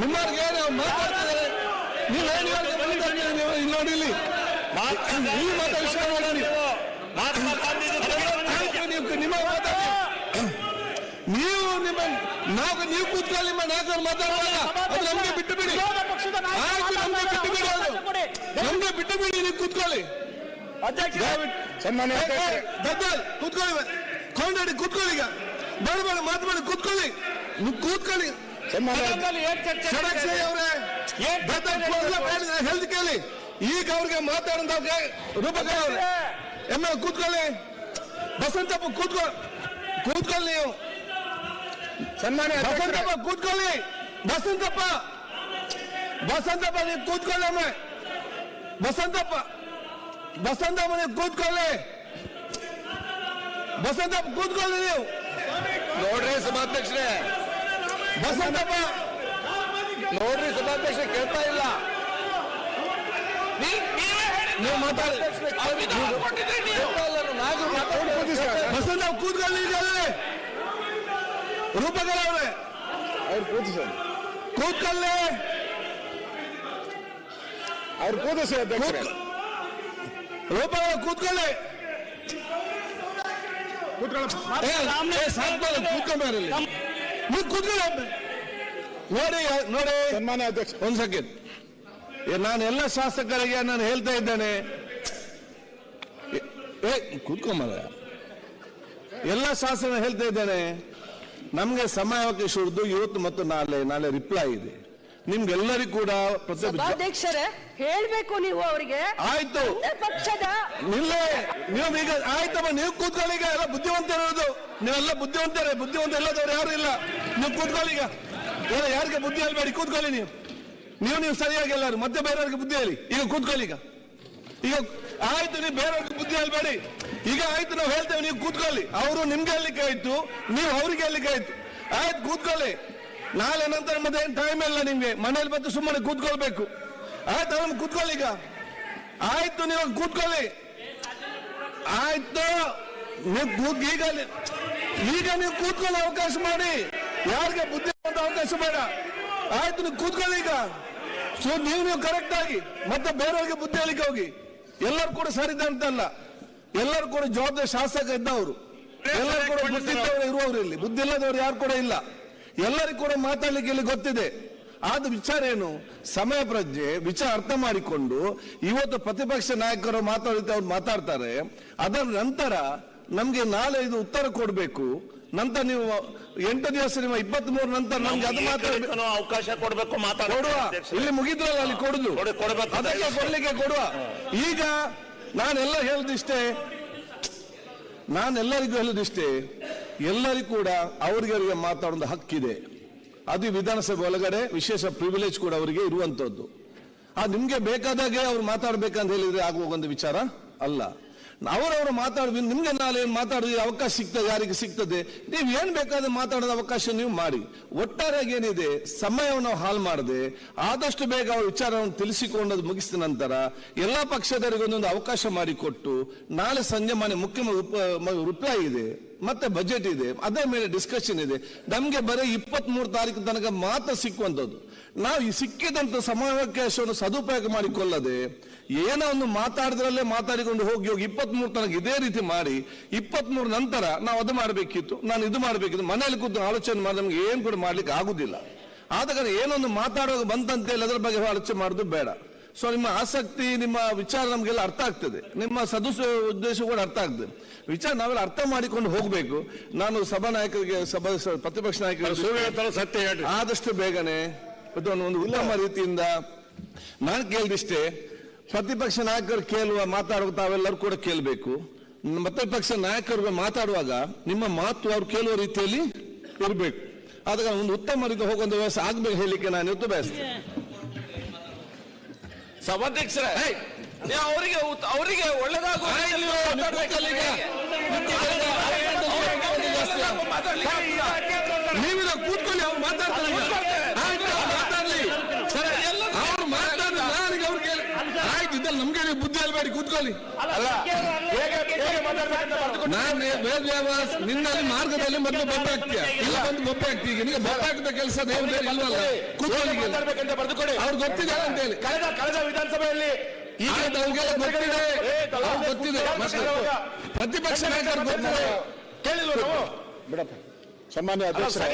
ನಿಮ್ಮವ್ರಿಗೆ ಏನು ಮಾತಾಡ್ತಿದ್ದಾರೆ ನೀವೇನು ನೀವು ನೋಡಿ ಇಲ್ಲಿ. ನೀವು. ಮಾತಾಡ ವಿಷಯ ನೋಡಿ ನೀವು. ನಿಮ್ಮ ಮಾತಾಡಿ. ನೀವು ನಿಮ್ಮ ನಾವು ನೀವು ಕೂತ್ಕೊಳ್ಳಿ ನಿಮ್ಮ ನಾಯಕರು ಮಾತಾಡುವಾಗ ಅದು ನಮ್ಗೆ ಬಿಟ್ಟು ಬಿಡಿ. ನಮ್ಗೆ ಬಿಟ್ಟು ಬಿಡಿ ಅದು. ನಮ್ಗೆ ಬಿಟ್ಟು ಬಿಡಿ ನೀವು ಕೂತ್ಕೊಳ್ಳಿ. ಸನ್ಮಾನ್ಯ. ದದ್ದಲ್ ಕೂತ್ಕೊಳ್ಳಿ. ಕೊಂಡಾಡಿ ಕೂತ್ಕೊಳ್ಳಿ ಈಗ. ಬೇಡ ಬೇಡ ಮಾತಾಡಿ ಕೂತ್ಕೊಳ್ಳಿ. ನೀವು ಕೂತ್ಕೊಳ್ಳಿ. ಸನ್ಮಾನ್ಯ ಸದನದಲ್ಲಿ ಏನ್ ಚರ್ಚೆ ಷಡಕ್ಷರಿ ನಡೀತಾ ಇದೆ? ಅವರೇ. ಏನ್ ದದ್ದಲ್ ಕೂತ್ಕೊಳ್ಳಿ, ಹೇಳ್ದು ಕೇಳಿ. ಈಗ ಅವ್ರಿಗೆ ಮಾತಾಡಿದವ್ರಿಗೆ ರೂಪಕ ಅವ್ರೆ. ಎಮ್ಮ ಕೂತ್ಕೊಳ್ಳಿ. ಬಸಂತಪ್ಪ ಕೂತ್ಕೊ ಕೂತ್ಕೊಳ್ಳಿ ನೀವು. ಸನ್ಮಾನ್ಯ ಅಧ್ಯಕ್ಷರೇ. ಬಸಂತಪ್ಪ ಕೂತ್ಕೊಳ್ಳಿ. ಬಸಂತಪ್ಪ ಬಸಂತಪ್ಪ ನೀವು ಕೂತ್ಕೊಳ್ಳಿ ಒಮ್ಮೆ ಬಸಂತಪ್ಪ ಬಸಂತಪ್ಪ ನೀವು ಕೂತ್ಕೊಳ್ಳಿ. ಬಸಂತಪ್ಪ ಕೂತ್ಕೊಳ್ಳಿ ನೀವು. ನೋಡ್ರಿ ಸಭಾಧ್ಯಕ್ಷರೇ. ಬಸಂತಪ್ಪ! ನೋಡ್ರಿ ಸಭಾಧ್ಯಕ್ಷ ಕೇಳ್ತಾ ಇಲ್ಲ. ನೀವು ಮಾತಾಡಿ. ಬಸಂತಪ್ಪ ಕೂತ್ಕೊಳ್ಳಿ. ರೂಪಕರ ಅವ್ರೆ. ಅವ್ರು ಕೂತು ಸರ್. ಕೂತ್ಕೊಳ್ಳಿ. ಅವ್ರು ಕೂತು ಸರ್ ರೂಪಕರ ಕೂತ್ಕೊಳ್ಳಿ. ಕೂತ್ಕೊಳ್ಳಿ ಒಮ್ಮೆ. ನೋಡಿ ನೋಡಿ. ಸನ್ಮಾನ್ಯ ಅಧ್ಯಕ್ಷ. ಒಂದ್ ಸೆಕೆಂಡ್ ನಾನು ಎಲ್ಲ ಶಾಸಕರಿಗೆ ನಾನು ಹೇಳ್ತಾ ಇದ್ದೇನೆ. ಏ, ಕೂತ್ಕೊಂಬರ ಎಲ್ಲ ಶಾಸನ ಹೇಳ್ತಾ ಇದ್ದೇನೆ ನಮ್ಗೆ ಸಮಯಾವಕಾಶ ಉಳಿದು ಇವತ್ತು ಮತ್ತು ನಾಳೆ ನಾಳೆ ರಿಪ್ಲೈ ಇದೆ. ನಿಮ್ಗೆಲ್ಲರಿಗೂ ಕೂಡ ಅಧ್ಯಕ್ಷರೇ ಸಭಾಧ್ಯಕ್ಷರೇ ಹೇಳ್ಬೇಕು ನೀವು ಅವರಿಗೆ. ಆಯ್ತು. ಪಕ್ಷದ ನಿಲ್ಲೇ ನೀವು ಈಗ ಆಯ್ತಮ್ಮ ನೀವು ಕೂತ್ಕೊಳ್ಳಿ ಈಗ ಎಲ್ಲ ಬುದ್ಧಿವಂತ ಇರೋದು ನೀವೆಲ್ಲ ಬುದ್ಧಿವಂತರೇ ಬುದ್ಧಿವಂತ ಇಲ್ಲದವ್ರು ಯಾರು ಇಲ್ಲ. ನೀವು ಕೂತ್ಕೊಳ್ಳಿ ಈಗ. ಎಲ್ಲ ಯಾರಿಗೆ ಬುದ್ಧಿ ಹೇಳ್ಬೇಡಿ ಕೂತ್ಕೊಳ್ಳಿ ನೀವು. ನೀವು ನೀವು ಸರಿಯಾಗಿ ಎಲ್ಲರೂ ಮತ್ತೆ ಬೇರೆಯವ್ರಿಗೆ ಬುದ್ಧಿ ಹೇಳಿ. ಈಗ ಕೂತ್ಕೊಳ್ಳಿ ಈಗ. ಈಗ ಆಯ್ತು ನೀವು ಬೇರೆಯವ್ರಿಗೆ ಬುದ್ಧಿ ಹೇಳ್ಬೇಡಿ. ಈಗ ಆಯ್ತು ನಾವು ಹೇಳ್ತೇವೆ ನೀವು ಕೂತ್ಕೊಳ್ಳಿ. ಅವರು ನಿಮ್ಗೆ ಹೇಳಲಿಕ್ಕೆ ಆಯ್ತು ನೀವು ಅವ್ರಿಗೆ ಹೇಳಲಿಕ್ಕೆ ಆಯ್ತು. ಆಯ್ತು ಕೂತ್ಕೊಳ್ಳಿ. ನಾಳೆ ನಂತರ ಮತ್ತೆ ಏನು ಟೈಮ್ ಇಲ್ಲ ನಿಮ್ಗೆ. ಮನೇಲಿ ಬಂದು ಸುಮ್ಮನೆ ಕೂತ್ಕೊಳ್ಬೇಕು. ಆಯ್ತು ಅವ್ನು ಕೂತ್ಕೊಳ್ಳಿ ಈಗ. ಆಯ್ತು ನೀವು ಕೂತ್ಕೊಳ್ಳಿ. ಆಯ್ತು. ನೀವು ಈಗ ಈಗ ನೀವು ಕೂತ್ಕೊಳ್ಳೋ ಅವಕಾಶ ಮಾಡಿ. ಯಾರಿಗೆ ಬುದ್ಧಿ ಅಂತ ಅವಕಾಶ ಬೇಡ. ಆಯ್ತು ನೀವು ಕೂತ್ಕೊಳ್ಳಿ ಈಗ. ಸೊ ನೀವು ನೀವು ಕರೆಕ್ಟ್ ಆಗಿ. ಮತ್ತೆ ಬೇರೆಯವ್ರಿಗೆ ಬುದ್ಧಿ ಹೇಳಿಕೆ ಹೋಗಿ. ಎಲ್ಲರೂ ಕೂಡ ಸರಿದೆ ಅಂತಲ್ಲ. ಎಲ್ಲರೂ ಕೂಡ ಜವಾಬ್ದಾರಿ ಶಾಸಕ ಇದ್ದವರು. ಎಲ್ಲರೂ ಕೂಡ ಬುದ್ಧಿ ಇದ್ದವರು ಇರುವವರು ಇಲ್ಲಿ ಬುದ್ಧಿ ಇಲ್ಲದವರು ಯಾರು ಕೂಡ ಇಲ್ಲ. ಎಲ್ಲರಿಗೂ ಕೂಡ ಮಾತಾಡಲಿಕ್ಕೆ ಇಲ್ಲಿ ಗೊತ್ತಿದೆ. ಆದ ವಿಚಾರ ಏನು? ಸಮಯ ಪ್ರಜ್ಞೆ ವಿಚಾರ ಅರ್ಥ ಮಾಡಿಕೊಂಡು ಇವತ್ತು ಪ್ರತಿಪಕ್ಷ ನಾಯಕರು ಮಾತಾಡುತ್ತೆ ಅವ್ರು ಮಾತಾಡ್ತಾರೆ. ಅದರ ನಂತರ ನಮ್ಗೆ ನಾಳೆ ಇದು ಉತ್ತರ ಕೊಡಬೇಕು. ನಂತರ ನೀವು ಎಂಟು ದಿವಸ ನಿಮ್ಮ ಇಪ್ಪತ್ತ್ ಮೂರು ನಂತರ ನಮ್ಗೆ ಅದು ಮಾತಾಡಬೇಕು ಅವಕಾಶ ಕೊಡಬೇಕು ಕೊಡುವ. ಮಾತಾಡುವ ಇಲ್ಲಿ ಮುಗಿದ್ರಲ್ಲ ಅಲ್ಲಿ ಕೊಡುದು. ಅದಕ್ಕೆ ಕೊಡ್ಲಿಕ್ಕೆ ಕೊಡುವ. ಈಗ ನಾನೆಲ್ಲ ಹೇಳುದಿಷ್ಟೇ. ನಾನೆಲ್ಲರಿಗೂ ಹೇಳುದಿಷ್ಟೇ. ಎಲ್ಲರಿಗೂ ಕೂಡ ಅವರಿಗೆ ಅವರಿಗೆ ಮಾತಾಡೋದು ಹಕ್ಕಿದೆ ಅದು ವಿಧಾನಸಭೆ ಒಳಗಡೆ ವಿಶೇಷ ಪ್ರಿವಿಲೇಜ್ ಕೂಡ ಅವರಿಗೆ ಇರುವಂತದ್ದು ಆ ನಿಮ್ಗೆ ಬೇಕಾದಾಗೆ ಅವ್ರು ಮಾತಾಡ್ಬೇಕಂತ ಹೇಳಿದ್ರೆ ಆಗುವ ಒಂದು ವಿಚಾರ ಅಲ್ಲ ಅವರವರು ಮಾತಾಡ ನಿಮ್ಗೆ ನಾಳೆ ಏನ್ ಮಾತಾಡೋದು ಅವಕಾಶ ಸಿಗ್ತದೆ ಯಾರಿಗೆ ಸಿಗ್ತದೆ ನೀವು ಏನ್ ಬೇಕಾದ್ರೆ ಮಾತಾಡೋದ ಅವಕಾಶ ನೀವು ಮಾಡಿ ಒಟ್ಟಾರೆಯಾಗಿ ಏನಿದೆ ಸಮಯವನ್ನು ಹಾಳು ಮಾಡದೆ ಆದಷ್ಟು ಬೇಗ ಅವರ ವಿಚಾರವನ್ನು ತಿಳಿಸಿಕೊಂಡದ್ದು ಮುಗಿಸಿದ ನಂತರ ಎಲ್ಲಾ ಪಕ್ಷದವರಿಗೆ ಒಂದೊಂದು ಅವಕಾಶ ಮಾಡಿಕೊಟ್ಟು ನಾಳೆ ಸಂಜೆ ಮನೆ ಮುಖ್ಯ ರಿಪ್ಲೈ ಇದೆ ಮತ್ತೆ ಬಜೆಟ್ ಇದೆ ಅದರ ಮೇಲೆ ಡಿಸ್ಕಷನ್ ಇದೆ. ನಮಗೆ ಬರೀ ಇಪ್ಪತ್ತ್ ಮೂರು ತಾರೀಕು ತನಕ ಮಾತ್ರ ಸಿಕ್ಕುವಂಥದ್ದು. ನಾವು ಈ ಸಿಕ್ಕಿದಂಥ ಸಮಾವಕಾಶವನ್ನು ಸದುಪಯೋಗ ಮಾಡಿಕೊಳ್ಳದೆ ಏನೋ ಒಂದು ಮಾತಾಡಿದ್ರಲ್ಲೇ ಮಾತಾಡಿಕೊಂಡು ಹೋಗಿ ಹೋಗಿ ಇಪ್ಪತ್ತ್ ಮೂರು ತನಕ ಇದೇ ರೀತಿ ಮಾಡಿ ಇಪ್ಪತ್ತ್ ಮೂರು ನಂತರ ನಾವು ಅದು ಮಾಡಬೇಕಿತ್ತು, ನಾನು ಇದು ಮಾಡಬೇಕಿತ್ತು ಮನೆಯಲ್ಲಿ ಕೂತು ಆಲೋಚನೆ ಮಾಡಿ ನಮ್ಗೆ ಏನು ಕೂಡ ಮಾಡ್ಲಿಕ್ಕೆ ಆಗುದಿಲ್ಲ. ಆದ ಏನೊಂದು ಮಾತಾಡೋದು ಬಂತಂತೇಳಿ ಅದರ ಬಗ್ಗೆ ಆಲೋಚನೆ ಮಾಡೋದು ಬೇಡ. ಸೊ ನಿಮ್ಮ ಆಸಕ್ತಿ ನಿಮ್ಮ ವಿಚಾರ ನಮಗೆಲ್ಲ ಅರ್ಥ ಆಗ್ತದೆ. ನಿಮ್ಮ ಸದಸ್ಯ ಉದ್ದೇಶ ಕೂಡ ಅರ್ಥ ಆಗ್ತದೆ. ವಿಚಾರ ನಾವೆಲ್ಲ ಅರ್ಥ ಮಾಡಿಕೊಂಡು ಹೋಗಬೇಕು. ನಾನು ಸಭಾ ನಾಯಕರಿಗೆ ಸಭಾ ಪ್ರತಿಪಕ್ಷ ನಾಯಕರಿಗೆ ಸತ್ಯ ಆದಷ್ಟು ಬೇಗನೆ ಒಂದು ಉತ್ತಮ ರೀತಿಯಿಂದ ನಾನು ಕೇಳಿದಿಷ್ಟೇ ಪ್ರತಿಪಕ್ಷ ನಾಯಕರು ಕೇಳುವ ಮಾತಾಡುವ ತಾವೆಲ್ಲರೂ ಕೂಡ ಕೇಳಬೇಕು. ಪ್ರತಿಪಕ್ಷ ನಾಯಕರು ಮಾತಾಡುವಾಗ ನಿಮ್ಮ ಮಾತು ಅವ್ರು ಕೇಳುವ ರೀತಿಯಲ್ಲಿ ಇರಬೇಕು. ಆದ ಒಂದು ಉತ್ತಮ ರೀತಿ ಹೋಗುವಂತ ವ್ಯವಸ್ಥೆ ಆಗ್ಬೇಕು ಹೇಳಲಿಕ್ಕೆ ನಾನು ಇವತ್ತು ಬಯಸ್ತೇನೆ. ಸಭಾಧ್ಯಕ್ಷರೇ ಅವರಿಗೆ ಅವರಿಗೆ ಒಳ್ಳೇದಾಗುವ ನೀವಿದ ಕೂತ್ಕೊಂಡು ಅವ್ರು ಮಾತಾಡ್ತಾರೆ ಈಗ. ಆಯ್ತು, ಅವ್ರು ಮಾತಾಡ್ಲಿ ಅವ್ರು ಮಾತಾಡ್ಲಿ ನಾನೀಗ ಅವ್ರಿಗೆ ಆಯ್ತು ಇದೆಲ್ಲ ನಮ್ಗೆ ಹೇಳ್ಬೇಡಿ ಕೂತ್ಕೊಳ್ಳಿ. ನಾನು ವೇದ ವ್ಯಾಸ ನಿನ್ನಲ್ಲಿ ಮಾರ್ಗದಲ್ಲಿ ಮೊದಲು ಬೊಬ್ಬೆ ಹಾಕ್ತೀಯ ಇಲ್ಲ. ಬಂದು ಬೊಬ್ಬೆ ಆಗ್ತೀಯ ಈಗ ನಿನಗೆ ಬೊಬ್ಬೆ ಆಗದ ಕೆಲಸ ಏನು ಬೇರೆ ಇಲ್ವಲ್ಲ? ಕೂತ್ಕೊಳ್ಳಿ ಅವ್ರು ಗೊತ್ತಿದೆ ಅಂತ ಹೇಳಿ. ಕಳೆದ ಕಳೆದ ವಿಧಾನಸಭೆಯಲ್ಲಿ ಈಗ ನಮ್ಗೆಲ್ಲ ಗೊತ್ತಿದೆ. ಅವ್ರು. ಗೊತ್ತಿದೆ. ಪ್ರತಿಪಕ್ಷ ನಾಯಕರು ಗೊತ್ತಿದೆ. ನಾವು? ಬಿಡಪ್ಪ. ಸನ್ಮಾನ್ಯ ಅಧ್ಯಕ್ಷರೇ.